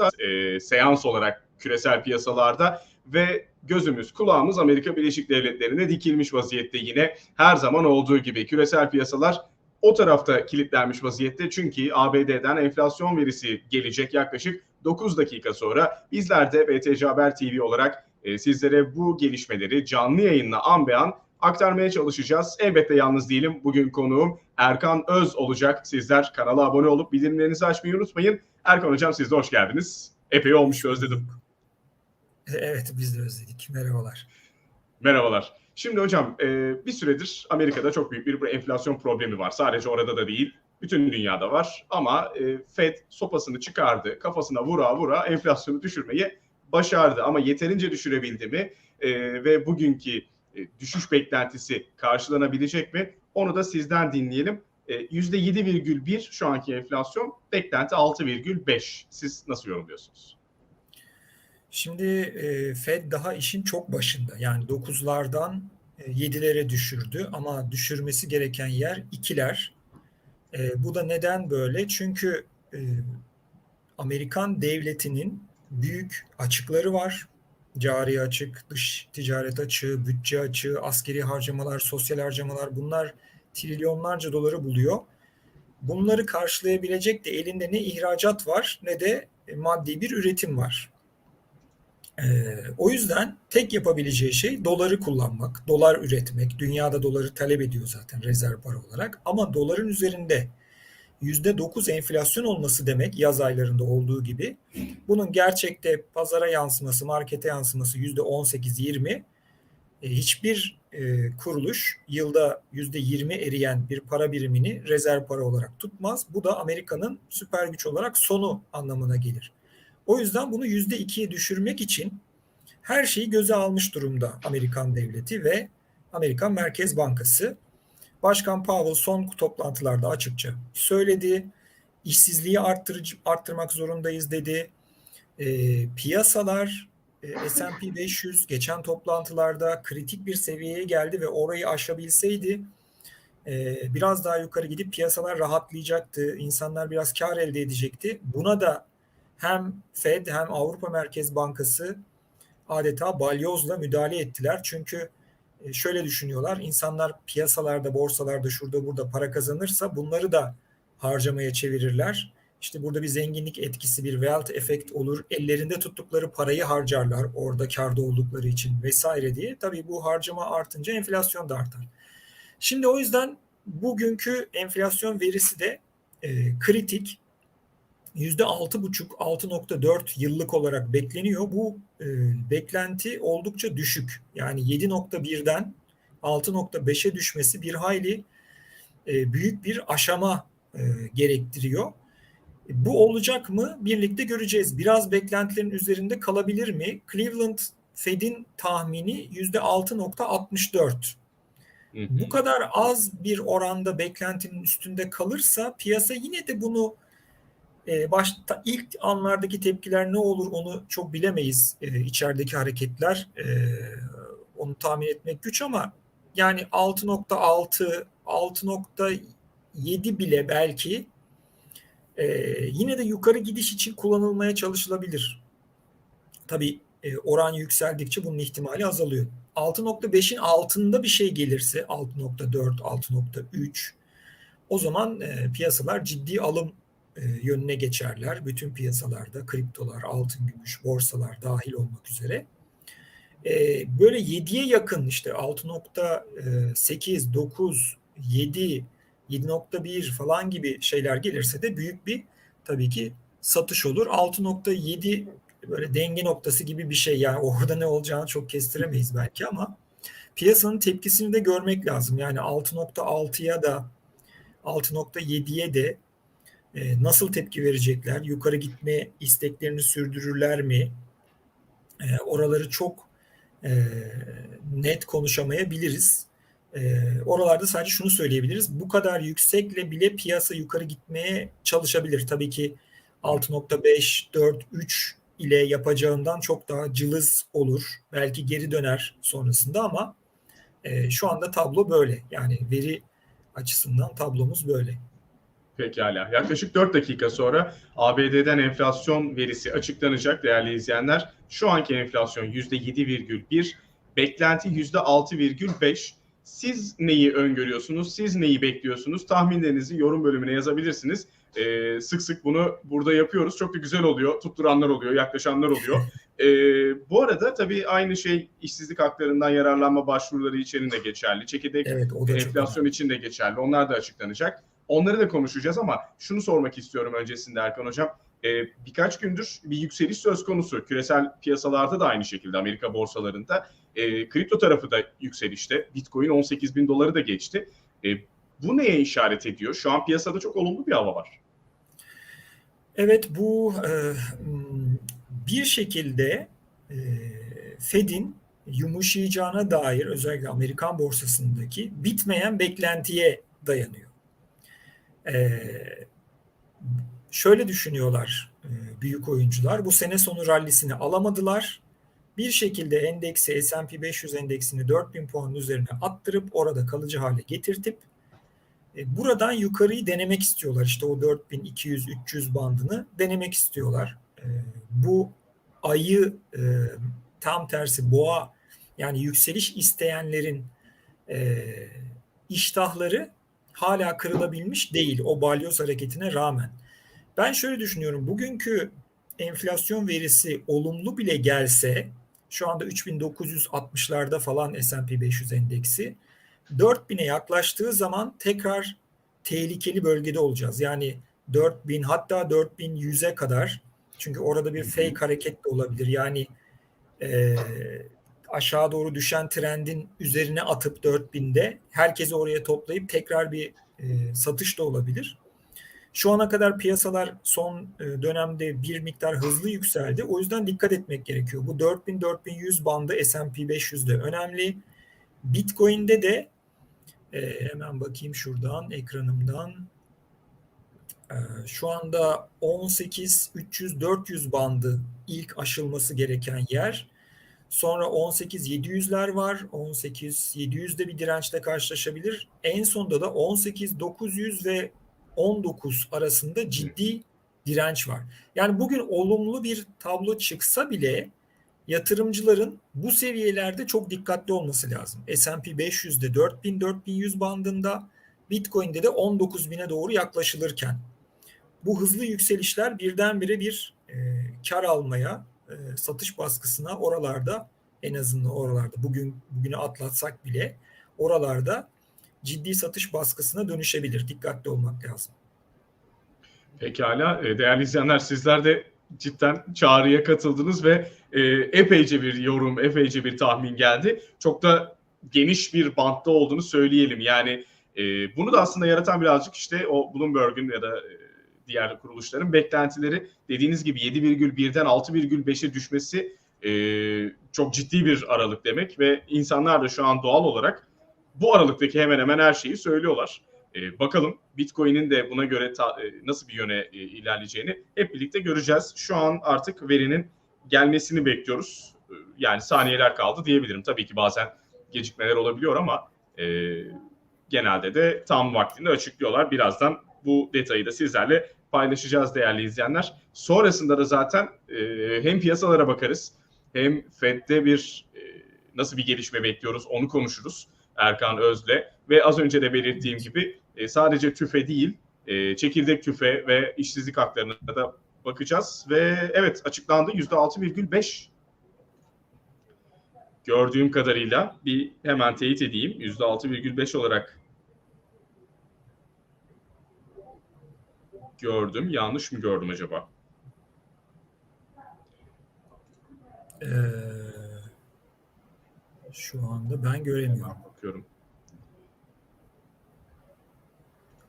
hatta e, seans olarak küresel piyasalarda ve gözümüz kulağımız Amerika Birleşik Devletleri'ne dikilmiş vaziyette yine her zaman olduğu gibi küresel piyasalar o tarafta kilitlenmiş vaziyette çünkü ABD'den enflasyon verisi gelecek yaklaşık 9 dakika sonra bizler de BTC Haber TV olarak e, sizlere bu gelişmeleri canlı yayınla an be an aktarmaya çalışacağız. Elbette yalnız değilim. Bugün konuğum Erkan Öz olacak. Sizler kanala abone olup bildirimlerinizi açmayı unutmayın. Erkan Hocam siz de hoş geldiniz. Epey olmuş özledim. Evet biz de özledik. Merhabalar. Merhabalar. Şimdi hocam e, bir süredir Amerika'da çok büyük bir enflasyon problemi var. Sadece orada da değil, bütün dünyada var. Ama e, Fed sopasını çıkardı, kafasına vura vura enflasyonu düşürmeyi başardı. Ama yeterince düşürebildi mi e, ve bugünkü düşüş beklentisi karşılanabilecek mi? Onu da sizden dinleyelim. %7,1 şu anki enflasyon, beklenti 6,5. Siz nasıl yorumluyorsunuz? Şimdi e, Fed daha işin çok başında. Yani 9'lardan e, 7'lere düşürdü ama düşürmesi gereken yer 2'ler. E, bu da neden böyle? Çünkü e, Amerikan devletinin büyük açıkları var. Cari açık, dış ticaret açığı, bütçe açığı, askeri harcamalar, sosyal harcamalar bunlar trilyonlarca doları buluyor. Bunları karşılayabilecek de elinde ne ihracat var ne de maddi bir üretim var. Ee, o yüzden tek yapabileceği şey doları kullanmak, dolar üretmek. Dünyada doları talep ediyor zaten rezerv para olarak. Ama doların üzerinde %9 enflasyon olması demek yaz aylarında olduğu gibi. Bunun gerçekte pazara yansıması, markete yansıması %18-20. E, hiçbir e, kuruluş yılda %20 eriyen bir para birimini rezerv para olarak tutmaz. Bu da Amerika'nın süper güç olarak sonu anlamına gelir. O yüzden bunu yüzde ikiye düşürmek için her şeyi göze almış durumda Amerikan devleti ve Amerikan Merkez Bankası. Başkan Powell son toplantılarda açıkça söyledi. İşsizliği arttırıcı, arttırmak zorundayız dedi. E, piyasalar e, S&P 500 geçen toplantılarda kritik bir seviyeye geldi ve orayı aşabilseydi e, biraz daha yukarı gidip piyasalar rahatlayacaktı. İnsanlar biraz kar elde edecekti. Buna da hem Fed hem Avrupa Merkez Bankası adeta balyozla müdahale ettiler. Çünkü e, şöyle düşünüyorlar. insanlar piyasalarda, borsalarda, şurada burada para kazanırsa bunları da harcamaya çevirirler. İşte burada bir zenginlik etkisi, bir wealth efekt olur. Ellerinde tuttukları parayı harcarlar orada karda oldukları için vesaire diye. Tabii bu harcama artınca enflasyon da artar. Şimdi o yüzden bugünkü enflasyon verisi de e, kritik. %6,5-6,4 yıllık olarak bekleniyor. Bu e, beklenti oldukça düşük. Yani 7,1'den 6,5'e düşmesi bir hayli e, büyük bir aşama e, gerektiriyor. Bu olacak mı? Birlikte göreceğiz. Biraz beklentilerin üzerinde kalabilir mi? Cleveland Fed'in tahmini %6,64. Bu kadar az bir oranda beklentinin üstünde kalırsa piyasa yine de bunu e, başta ilk anlardaki tepkiler ne olur onu çok bilemeyiz. E, içerideki hareketler e, onu tahmin etmek güç ama yani 6.6 6.7 bile belki e, yine de yukarı gidiş için kullanılmaya çalışılabilir. Tabi e, oran yükseldikçe bunun ihtimali azalıyor. 6.5'in altında bir şey gelirse 6.4, 6.3 o zaman e, piyasalar ciddi alım e, yönüne geçerler. Bütün piyasalarda kriptolar, altın, gümüş, borsalar dahil olmak üzere. E, böyle 7'ye yakın işte 6.8, 9, 7, 7.1 falan gibi şeyler gelirse de büyük bir tabii ki satış olur. 6.7 böyle denge noktası gibi bir şey yani orada ne olacağını çok kestiremeyiz belki ama piyasanın tepkisini de görmek lazım. Yani 6.6'ya da 6.7'ye de e, nasıl tepki verecekler? Yukarı gitme isteklerini sürdürürler mi? E, oraları çok e, net konuşamayabiliriz. E, oralarda sadece şunu söyleyebiliriz. Bu kadar yüksekle bile piyasa yukarı gitmeye çalışabilir. Tabii ki 6.5, 4, 3 ile yapacağından çok daha cılız olur. Belki geri döner sonrasında ama e, şu anda tablo böyle. Yani veri açısından tablomuz böyle. Pekala. Yaklaşık 4 dakika sonra ABD'den enflasyon verisi açıklanacak değerli izleyenler. Şu anki enflasyon %7,1, beklenti %6,5. Siz neyi öngörüyorsunuz? Siz neyi bekliyorsunuz? Tahminlerinizi yorum bölümüne yazabilirsiniz. Ee, sık sık bunu burada yapıyoruz. Çok da güzel oluyor. Tutturanlar oluyor, yaklaşanlar oluyor. Ee, bu arada tabii aynı şey işsizlik haklarından yararlanma başvuruları için de geçerli. Çekirdek Evet o enflasyon için de geçerli. Onlar da açıklanacak. Onları da konuşacağız ama şunu sormak istiyorum öncesinde Erkan Hocam. Ee, birkaç gündür bir yükseliş söz konusu. Küresel piyasalarda da aynı şekilde Amerika borsalarında. Ee, kripto tarafı da yükselişte. Bitcoin 18 bin doları da geçti. Ee, bu neye işaret ediyor? Şu an piyasada çok olumlu bir hava var. Evet bu e, bir şekilde e, Fed'in yumuşayacağına dair özellikle Amerikan borsasındaki bitmeyen beklentiye dayanıyor. E, şöyle düşünüyorlar e, büyük oyuncular. Bu sene sonu rallisini alamadılar. Bir şekilde endeksi S&P 500 endeksini 4000 puanın üzerine attırıp orada kalıcı hale getirtip e, buradan yukarıyı denemek istiyorlar. İşte o 4200-300 bandını denemek istiyorlar. E, bu ayı tam tersi boğa yani yükseliş isteyenlerin iştahları hala kırılabilmiş değil o balyoz hareketine rağmen. Ben şöyle düşünüyorum. Bugünkü enflasyon verisi olumlu bile gelse şu anda 3960'larda falan S&P 500 endeksi 4000'e yaklaştığı zaman tekrar tehlikeli bölgede olacağız. Yani 4000 hatta 4100'e kadar çünkü orada bir fake hareket de olabilir. Yani e, aşağı doğru düşen trendin üzerine atıp 4000'de herkesi oraya toplayıp tekrar bir e, satış da olabilir. Şu ana kadar piyasalar son e, dönemde bir miktar hızlı yükseldi. O yüzden dikkat etmek gerekiyor. Bu 4000-4100 bandı S&P 500'de önemli. Bitcoin'de de e, hemen bakayım şuradan ekranımdan. E, şu anda 18-300-400 bandı ilk aşılması gereken yer. Sonra 18-700'ler var. 18-700'de bir dirençle karşılaşabilir. En sonunda da 18-900 ve 19 arasında ciddi direnç var. Yani bugün olumlu bir tablo çıksa bile yatırımcıların bu seviyelerde çok dikkatli olması lazım. S&P 500'de 4000-4100 bandında, Bitcoin'de de 19.000'e doğru yaklaşılırken bu hızlı yükselişler birdenbire bir e, kar almaya, e, satış baskısına oralarda en azından oralarda bugün bugünü atlatsak bile oralarda ciddi satış baskısına dönüşebilir. Dikkatli olmak lazım. Pekala. Değerli izleyenler sizler de cidden çağrıya katıldınız ve e, epeyce bir yorum, epeyce bir tahmin geldi. Çok da geniş bir bantta olduğunu söyleyelim. Yani e, bunu da aslında yaratan birazcık işte o Bloomberg'un ya da e, diğer kuruluşların beklentileri dediğiniz gibi 7,1'den 6,5'e düşmesi e, çok ciddi bir aralık demek ve insanlar da şu an doğal olarak bu aralıktaki hemen hemen her şeyi söylüyorlar. E, bakalım Bitcoin'in de buna göre ta, e, nasıl bir yöne e, ilerleyeceğini hep birlikte göreceğiz. Şu an artık verinin gelmesini bekliyoruz. E, yani saniyeler kaldı diyebilirim. Tabii ki bazen gecikmeler olabiliyor ama e, genelde de tam vaktinde açıklıyorlar. Birazdan bu detayı da sizlerle paylaşacağız değerli izleyenler. Sonrasında da zaten e, hem piyasalara bakarız hem Fed'de bir e, nasıl bir gelişme bekliyoruz onu konuşuruz Erkan Öz'le ve az önce de belirttiğim gibi e, sadece tüfe değil e, çekirdek tüfe ve işsizlik haklarına da bakacağız ve evet açıklandı %6,5 gördüğüm kadarıyla bir hemen teyit edeyim %6,5 olarak gördüm. Yanlış mı gördüm acaba? Ee, şu anda ben göremiyorum. Bakıyorum.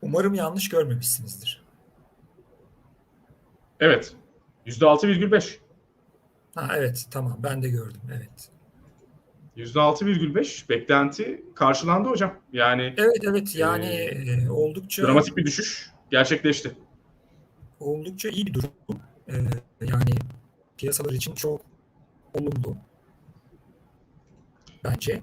Umarım yanlış görmemişsinizdir. Evet. %6,5. Ha evet tamam ben de gördüm evet. %6,5 beklenti karşılandı hocam. Yani Evet evet yani e, oldukça dramatik bir düşüş gerçekleşti. oldukça iyi bir durum. E, yani piyasalar için çok olumlu. Bence.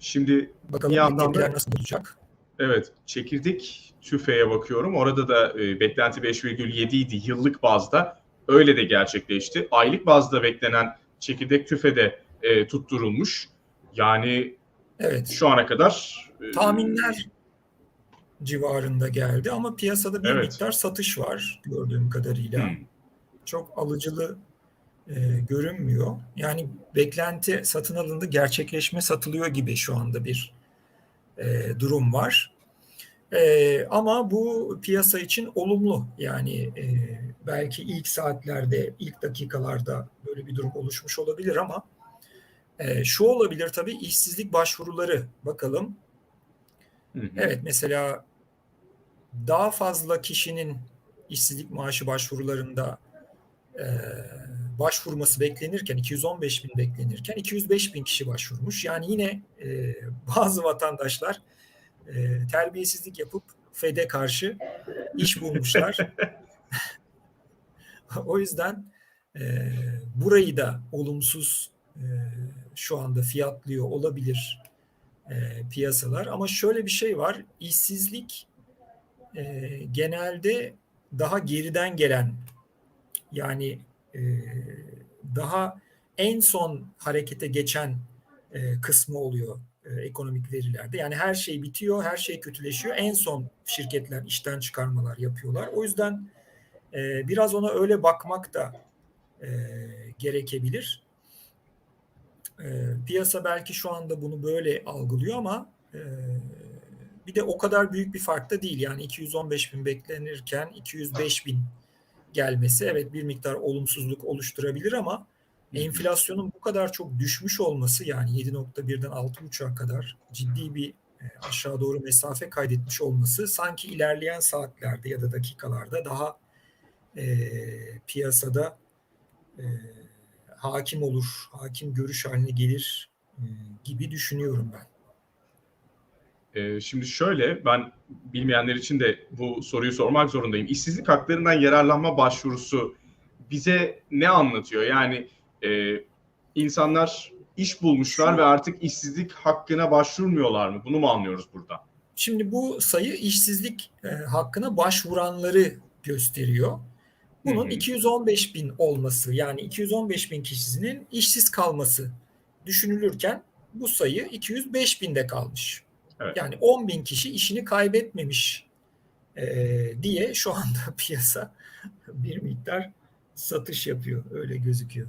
Şimdi Bakalım bir yandan da nasıl olacak? Evet, çekirdek tüfeğe bakıyorum. Orada da e, beklenti 5,7 idi yıllık bazda. Öyle de gerçekleşti. Aylık bazda beklenen çekirdek tüfe de e, tutturulmuş. Yani Evet. şu ana kadar e, Tahminler civarında geldi ama piyasada bir Evet. miktar satış var gördüğüm kadarıyla. hmm, Çok alıcılı e, görünmüyor. Yani beklenti satın alındı, gerçekleşme satılıyor gibi şu anda bir e, durum var. E, ama bu piyasa için olumlu. Yani e, belki ilk saatlerde, ilk dakikalarda böyle bir durum oluşmuş olabilir ama e, şu olabilir tabii işsizlik başvuruları bakalım. hı hı. Evet mesela daha fazla kişinin işsizlik maaşı başvurularında e, başvurması beklenirken 215 bin beklenirken 205 bin kişi başvurmuş. Yani yine e, bazı vatandaşlar e, terbiyesizlik yapıp FED'e karşı iş bulmuşlar. o yüzden e, burayı da olumsuz e, şu anda fiyatlıyor olabilir e, piyasalar. Ama şöyle bir şey var, işsizlik e, genelde daha geriden gelen yani e, daha en son harekete geçen e, kısmı oluyor e, ekonomik verilerde. Yani her şey bitiyor, her şey kötüleşiyor. En son şirketler işten çıkarmalar yapıyorlar. O yüzden e, biraz ona öyle bakmak da e, gerekebilir. E, piyasa belki şu anda bunu böyle algılıyor ama e, bir de o kadar büyük bir fark da değil. Yani 215 bin beklenirken 205 bin gelmesi evet bir miktar olumsuzluk oluşturabilir ama enflasyonun bu kadar çok düşmüş olması yani 7.1'den 6.5'a kadar ciddi bir e, aşağı doğru mesafe kaydetmiş olması sanki ilerleyen saatlerde ya da dakikalarda daha e, piyasada e, hakim olur, hakim görüş haline gelir e, gibi düşünüyorum ben. Ee, şimdi şöyle, ben bilmeyenler için de bu soruyu sormak zorundayım. İşsizlik haklarından yararlanma başvurusu bize ne anlatıyor? Yani e, insanlar iş bulmuşlar ve artık işsizlik hakkına başvurmuyorlar mı? Bunu mu anlıyoruz burada? Şimdi bu sayı işsizlik e, hakkına başvuranları gösteriyor. Bunun Hı hı. 215 bin olması yani 215 bin kişinin işsiz kalması düşünülürken bu sayı 205 binde kalmış. Evet. Yani 10 bin kişi işini kaybetmemiş e, diye şu anda piyasa bir miktar satış yapıyor öyle gözüküyor.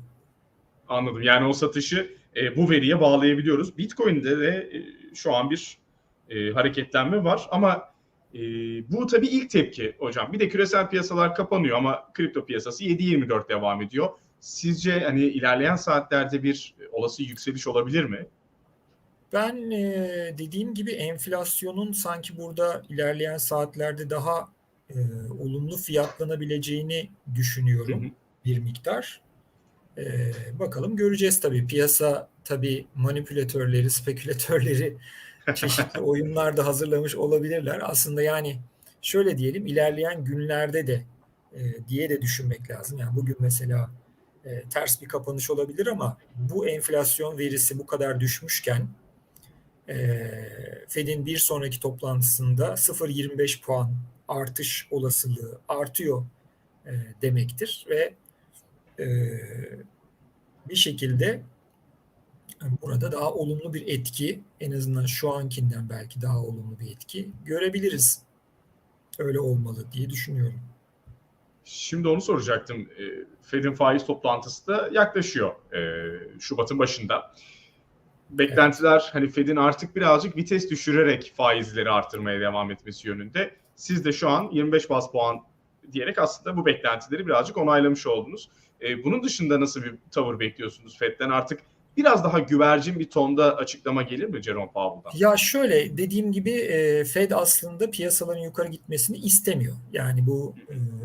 Anladım. Yani o satışı e, bu veriye bağlayabiliyoruz. Bitcoin'de de e, şu an bir e, hareketlenme var ama e, bu tabii ilk tepki hocam. Bir de küresel piyasalar kapanıyor ama kripto piyasası 7.24 devam ediyor. Sizce hani ilerleyen saatlerde bir e, olası yükseliş olabilir mi? Ben e, dediğim gibi enflasyonun sanki burada ilerleyen saatlerde daha e, olumlu fiyatlanabileceğini düşünüyorum Hı hı. bir miktar. E, bakalım göreceğiz tabii. Piyasa tabii manipülatörleri, spekülatörleri çeşitli oyunlar da hazırlamış olabilirler. Aslında yani şöyle diyelim ilerleyen günlerde de e, diye de düşünmek lazım. Yani bugün mesela e, ters bir kapanış olabilir ama bu enflasyon verisi bu kadar düşmüşken Fed'in bir sonraki toplantısında 0.25 puan artış olasılığı artıyor e, demektir ve e, bir şekilde burada daha olumlu bir etki en azından şu ankinden belki daha olumlu bir etki görebiliriz. Öyle olmalı diye düşünüyorum. Şimdi onu soracaktım. E, Fed'in faiz toplantısı da yaklaşıyor e, Şubat'ın başında. Beklentiler hani Fed'in artık birazcık vites düşürerek faizleri artırmaya devam etmesi yönünde. Siz de şu an 25 bas puan diyerek aslında bu beklentileri birazcık onaylamış oldunuz. E, bunun dışında nasıl bir tavır bekliyorsunuz Fed'den? Artık biraz daha güvercin bir tonda açıklama gelir mi Jerome Powell'dan? Ya şöyle dediğim gibi e, Fed aslında piyasaların yukarı gitmesini istemiyor. Yani bu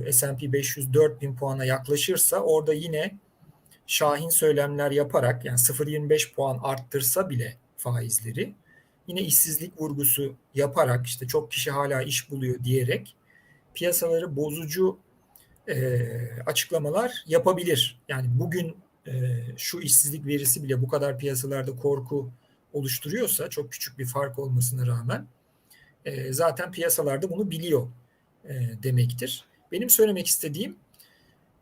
e, S&P 500 4000 puana yaklaşırsa orada yine şahin söylemler yaparak yani 0.25 puan arttırsa bile faizleri yine işsizlik vurgusu yaparak işte çok kişi hala iş buluyor diyerek piyasaları bozucu e, açıklamalar yapabilir. Yani bugün e, şu işsizlik verisi bile bu kadar piyasalarda korku oluşturuyorsa çok küçük bir fark olmasına rağmen e, zaten piyasalarda bunu biliyor e, demektir. Benim söylemek istediğim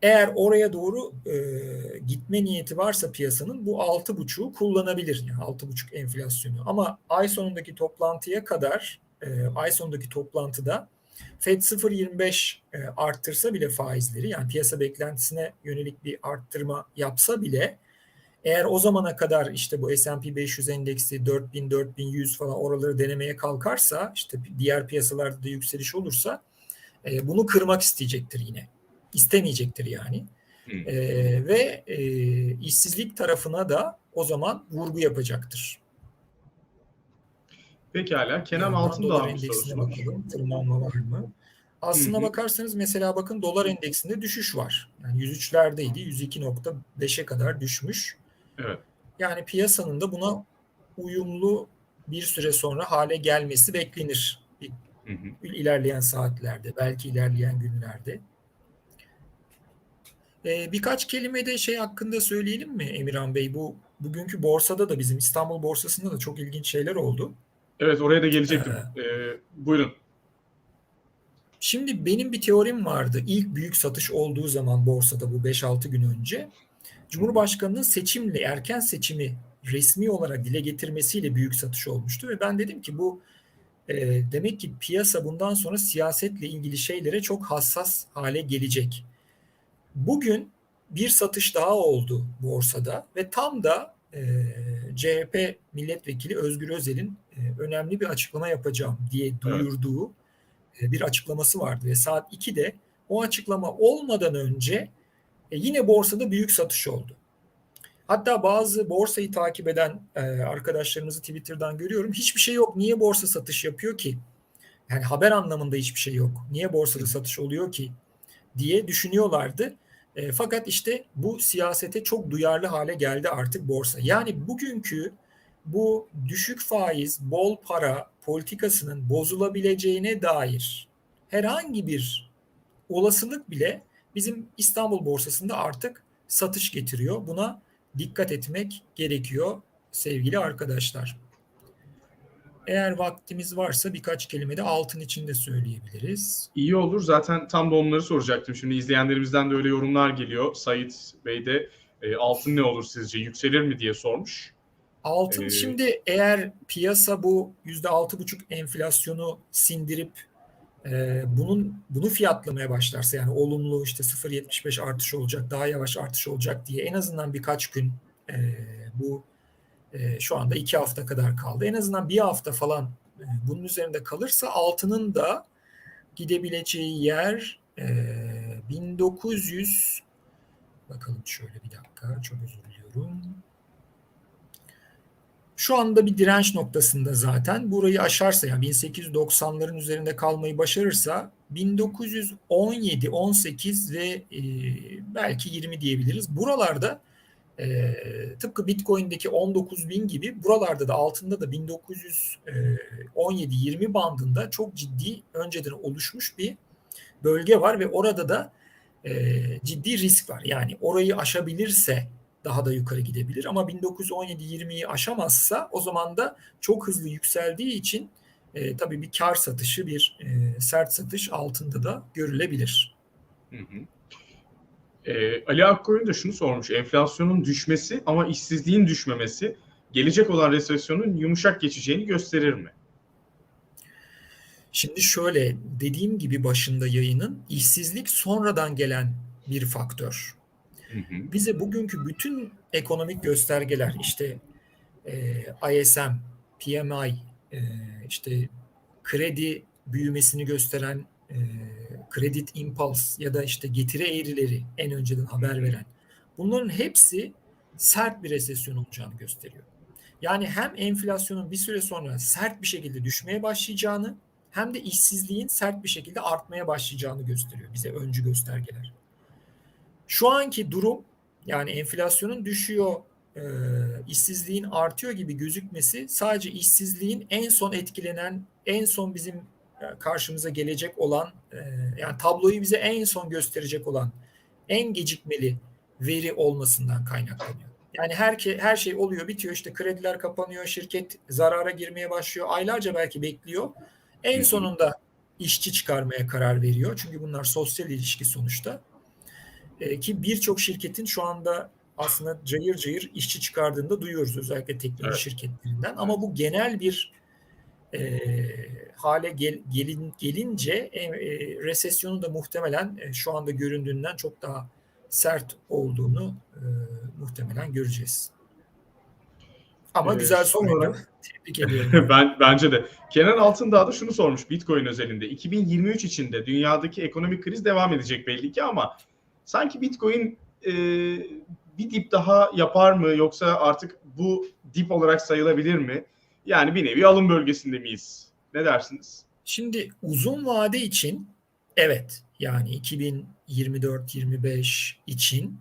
eğer oraya doğru e, gitme niyeti varsa piyasanın bu 6.5'u kullanabilir. Yani 6.5 enflasyonu. Ama ay sonundaki toplantıya kadar e, ay sonundaki toplantıda Fed 0.25 e, arttırsa bile faizleri yani piyasa beklentisine yönelik bir arttırma yapsa bile eğer o zamana kadar işte bu S&P 500 endeksi 4000 4100 falan oraları denemeye kalkarsa işte diğer piyasalarda da yükseliş olursa e, bunu kırmak isteyecektir yine. İstemeyecektir yani. E, ve e, işsizlik tarafına da o zaman vurgu yapacaktır. Pekala. Kenan Altındağ bir sorusu var. bakalım. Tırmanma var mı? Aslına Hı hı. bakarsanız mesela bakın dolar endeksinde düşüş var. Yani 103'lerdeydi. 102.5'e kadar düşmüş. Evet. Yani piyasanın da buna uyumlu bir süre sonra hale gelmesi beklenir. Hı hı. ilerleyen saatlerde, belki ilerleyen günlerde. Ee, birkaç kelime de şey hakkında söyleyelim mi Emirhan Bey? Bu bugünkü borsada da bizim İstanbul borsasında da çok ilginç şeyler oldu. Evet oraya da gelecektim. Ee, buyurun. Şimdi benim bir teorim vardı. İlk büyük satış olduğu zaman borsada bu 5-6 gün önce Cumhurbaşkanının seçimle erken seçimi resmi olarak dile getirmesiyle büyük satış olmuştu ve ben dedim ki bu e, demek ki piyasa bundan sonra siyasetle ilgili şeylere çok hassas hale gelecek. Bugün bir satış daha oldu borsada ve tam da e, CHP milletvekili Özgür Özel'in e, önemli bir açıklama yapacağım diye duyurduğu e, bir açıklaması vardı ve saat 2'de o açıklama olmadan önce e, yine borsada büyük satış oldu. Hatta bazı borsayı takip eden e, arkadaşlarımızı Twitter'dan görüyorum. Hiçbir şey yok. Niye borsa satış yapıyor ki? Yani haber anlamında hiçbir şey yok. Niye borsada satış oluyor ki? Diye düşünüyorlardı. E, fakat işte bu siyasete çok duyarlı hale geldi artık borsa. Yani bugünkü bu düşük faiz, bol para politikasının bozulabileceğine dair herhangi bir olasılık bile bizim İstanbul borsasında artık satış getiriyor. Buna dikkat etmek gerekiyor sevgili arkadaşlar. Eğer vaktimiz varsa birkaç kelime de altın içinde söyleyebiliriz. İyi olur. Zaten tam da onları soracaktım. Şimdi izleyenlerimizden de öyle yorumlar geliyor. Sait Bey de e, altın ne olur sizce? Yükselir mi diye sormuş. Altın Ee, şimdi eğer piyasa bu %6,5 enflasyonu sindirip e, bunun bunu fiyatlamaya başlarsa yani olumlu işte 0.75 artış olacak, daha yavaş artış olacak diye en azından birkaç gün e, bu e, şu anda iki hafta kadar kaldı. En azından bir hafta falan e, bunun üzerinde kalırsa altının da gidebileceği yer e, 1900 bakalım şöyle bir dakika çok özür diliyorum. Şu anda bir direnç noktasında zaten burayı aşarsa yani 1890'ların üzerinde kalmayı başarırsa 1917, 18 ve e, belki 20 diyebiliriz. Buralarda e, tıpkı Bitcoin'deki 19 bin gibi buralarda da altında da 1917-20 bandında çok ciddi önceden oluşmuş bir bölge var ve orada da e, ciddi risk var. Yani orayı aşabilirse daha da yukarı gidebilir ama 1917-20'yi aşamazsa o zaman da çok hızlı yükseldiği için e, tabii bir kar satışı, bir e, sert satış altında da görülebilir. Hı hı. E, Ali Akkoyun da şunu sormuş. Enflasyonun düşmesi ama işsizliğin düşmemesi gelecek olan resesyonun yumuşak geçeceğini gösterir mi? Şimdi şöyle dediğim gibi başında yayının işsizlik sonradan gelen bir faktör. Hı hı. Bize bugünkü bütün ekonomik göstergeler işte e, ISM, PMI, e, işte kredi büyümesini gösteren e, Credit Impulse ya da işte getiri eğrileri en önceden haber veren bunların hepsi sert bir resesyon olacağını gösteriyor. Yani hem enflasyonun bir süre sonra sert bir şekilde düşmeye başlayacağını hem de işsizliğin sert bir şekilde artmaya başlayacağını gösteriyor bize öncü göstergeler. Şu anki durum yani enflasyonun düşüyor, e, işsizliğin artıyor gibi gözükmesi sadece işsizliğin en son etkilenen, en son bizim karşımıza gelecek olan, e, yani tabloyu bize en son gösterecek olan, en gecikmeli veri olmasından kaynaklanıyor. Yani her, her şey oluyor, bitiyor işte krediler kapanıyor, şirket zarara girmeye başlıyor, aylarca belki bekliyor. En sonunda işçi çıkarmaya karar veriyor. Çünkü bunlar sosyal ilişki sonuçta. E, ki birçok şirketin şu anda aslında cayır cayır işçi çıkardığını da duyuyoruz özellikle teknoloji Evet. şirketlerinden. Ama bu genel bir e, hale gel, gelin, gelince e, e, resesyonun da muhtemelen e, şu anda göründüğünden çok daha sert olduğunu e, muhtemelen göreceğiz. Ama Ee, güzel soruydu. Tebrik ediyorum. ben bence de. Kenan Altındağ da şunu sormuş Bitcoin özelinde. 2023 içinde dünyadaki ekonomik kriz devam edecek belli ki ama sanki Bitcoin e, bir dip daha yapar mı yoksa artık bu dip olarak sayılabilir mi? Yani bir nevi alım bölgesinde miyiz? Ne dersiniz? Şimdi uzun vade için evet yani 2024-25 için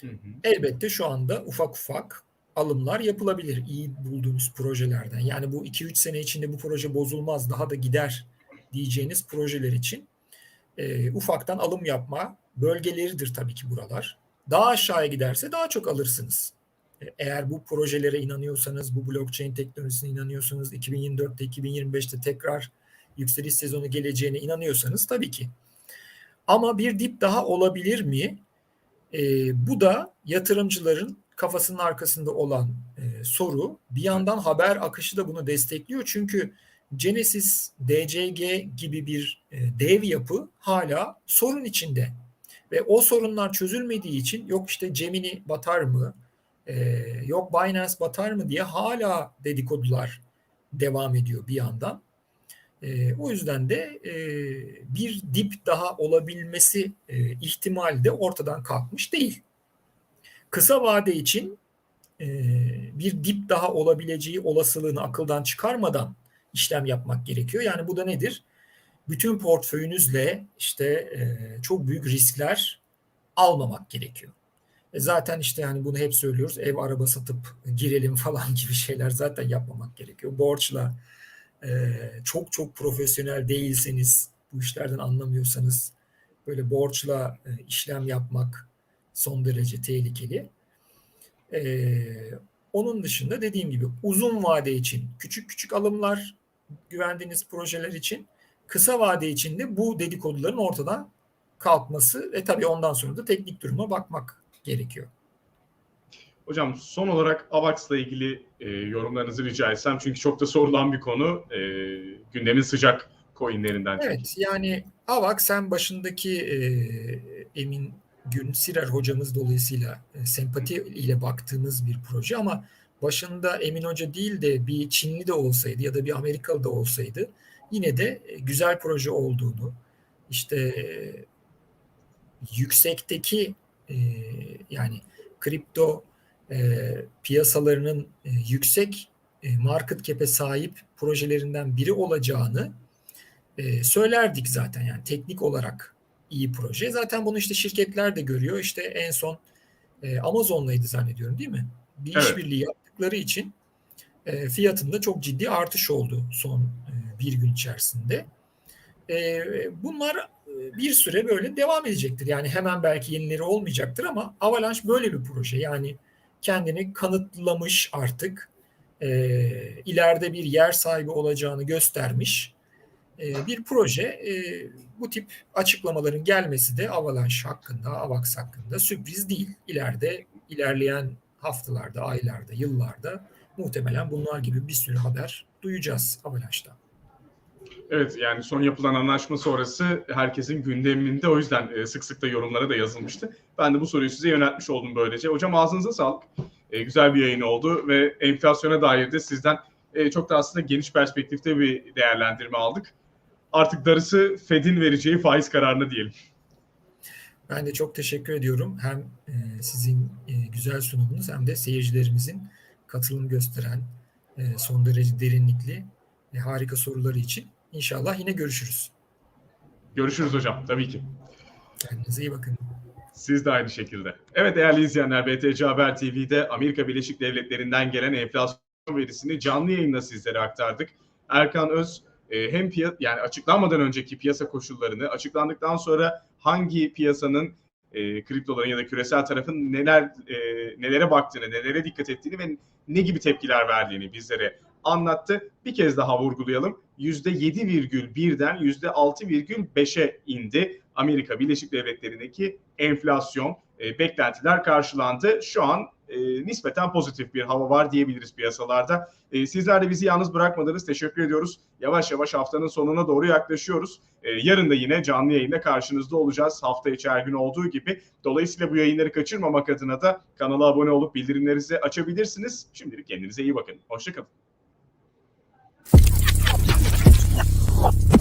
Hı hı. elbette şu anda ufak ufak alımlar yapılabilir iyi bulduğunuz projelerden. Yani bu 2-3 sene içinde bu proje bozulmaz daha da gider diyeceğiniz projeler için e, ufaktan alım yapma bölgeleridir tabii ki buralar. Daha aşağıya giderse daha çok alırsınız. Eğer bu projelere inanıyorsanız, bu blockchain teknolojisine inanıyorsanız, 2024'te, 2025'te tekrar yükseliş sezonu geleceğine inanıyorsanız tabii ki. Ama bir dip daha olabilir mi? E, bu da yatırımcıların kafasının arkasında olan e, soru. Bir yandan haber akışı da bunu destekliyor. Çünkü Genesis, DCG gibi bir e, dev yapı hala sorun içinde. Ve o sorunlar çözülmediği için yok işte Gemini batar mı, e, yok Binance batar mı diye hala dedikodular devam ediyor bir yandan. E, o yüzden de e, bir dip daha olabilmesi e, ihtimali de ortadan kalkmış değil. Kısa vade için e, bir dip daha olabileceği olasılığını akıldan çıkarmadan işlem yapmak gerekiyor. Yani bu da nedir? Bütün portföyünüzle işte e, çok büyük riskler almamak gerekiyor. E zaten işte yani bunu hep söylüyoruz. Ev araba satıp girelim falan gibi şeyler zaten yapmamak gerekiyor. Borçla e, çok çok profesyonel değilseniz, bu işlerden anlamıyorsanız böyle borçla e, işlem yapmak son derece tehlikeli. E, onun dışında dediğim gibi uzun vade için küçük küçük alımlar güvendiğiniz projeler için kısa vade için de bu dedikoduların ortadan kalkması ve tabii ondan sonra da teknik duruma bakmak gerekiyor. Hocam son olarak AVAX'la ilgili e, yorumlarınızı rica etsem. Çünkü çok da sorulan bir konu. E, gündemin sıcak coinlerinden. çünkü. Evet yani AVAX sen başındaki e, Emin Gün Sirer hocamız dolayısıyla e, sempati ile baktığımız bir proje ama başında Emin Hoca değil de bir Çinli de olsaydı ya da bir Amerikalı da olsaydı yine de e, güzel proje olduğunu işte e, yüksekteki e, yani kripto e, piyasalarının e, yüksek e, market cap'e sahip projelerinden biri olacağını e, söylerdik zaten yani teknik olarak iyi proje. Zaten bunu işte şirketler de görüyor. İşte en son e, Amazon'laydı zannediyorum değil mi? Bir Evet. işbirliği yaptıkları için e, fiyatında çok ciddi artış oldu son e, bir gün içerisinde. E, bunlar bir süre böyle devam edecektir. Yani hemen belki yenileri olmayacaktır ama Avalanche böyle bir proje. Yani kendini kanıtlamış artık. E, ileride bir yer sahibi olacağını göstermiş e, bir proje. E, bu tip açıklamaların gelmesi de Avalanche hakkında, Avax hakkında sürpriz değil. İleride, ilerleyen haftalarda, aylarda, yıllarda muhtemelen bunlar gibi bir sürü haber duyacağız Avalanche'dan. Evet yani son yapılan anlaşma sonrası herkesin gündeminde o yüzden e, sık sık da yorumlara da yazılmıştı. Ben de bu soruyu size yöneltmiş oldum böylece. Hocam ağzınıza sağlık. E, güzel bir yayın oldu ve enflasyona dair de sizden e, çok da aslında geniş perspektifte bir değerlendirme aldık. Artık darısı Fed'in vereceği faiz kararına diyelim. Ben de çok teşekkür ediyorum. Hem sizin güzel sunumunuz hem de seyircilerimizin katılım gösteren son derece derinlikli harika soruları için. İnşallah yine görüşürüz. Görüşürüz hocam tabii ki. Kendinize iyi bakın. Siz de aynı şekilde. Evet değerli izleyenler BTC Haber TV'de Amerika Birleşik Devletleri'nden gelen enflasyon verisini canlı yayında sizlere aktardık. Erkan Öz e, hem piya yani açıklanmadan önceki piyasa koşullarını, açıklandıktan sonra hangi piyasanın e, kriptoların ya da küresel tarafın neler e, nelere baktığını, nelere dikkat ettiğini ve ne gibi tepkiler verdiğini bizlere anlattı. Bir kez daha vurgulayalım. %7,1'den %6,5'e indi Amerika Birleşik Devletleri'ndeki enflasyon. E, beklentiler karşılandı. Şu an e, nispeten pozitif bir hava var diyebiliriz piyasalarda. E, sizler de bizi yalnız bırakmadınız. Teşekkür ediyoruz. Yavaş yavaş haftanın sonuna doğru yaklaşıyoruz. E, yarın da yine canlı yayında karşınızda olacağız. Hafta içi her gün olduğu gibi. Dolayısıyla bu yayınları kaçırmamak adına da kanala abone olup bildirimlerinizi açabilirsiniz. Şimdilik kendinize iyi bakın. Hoşçakalın. Oh.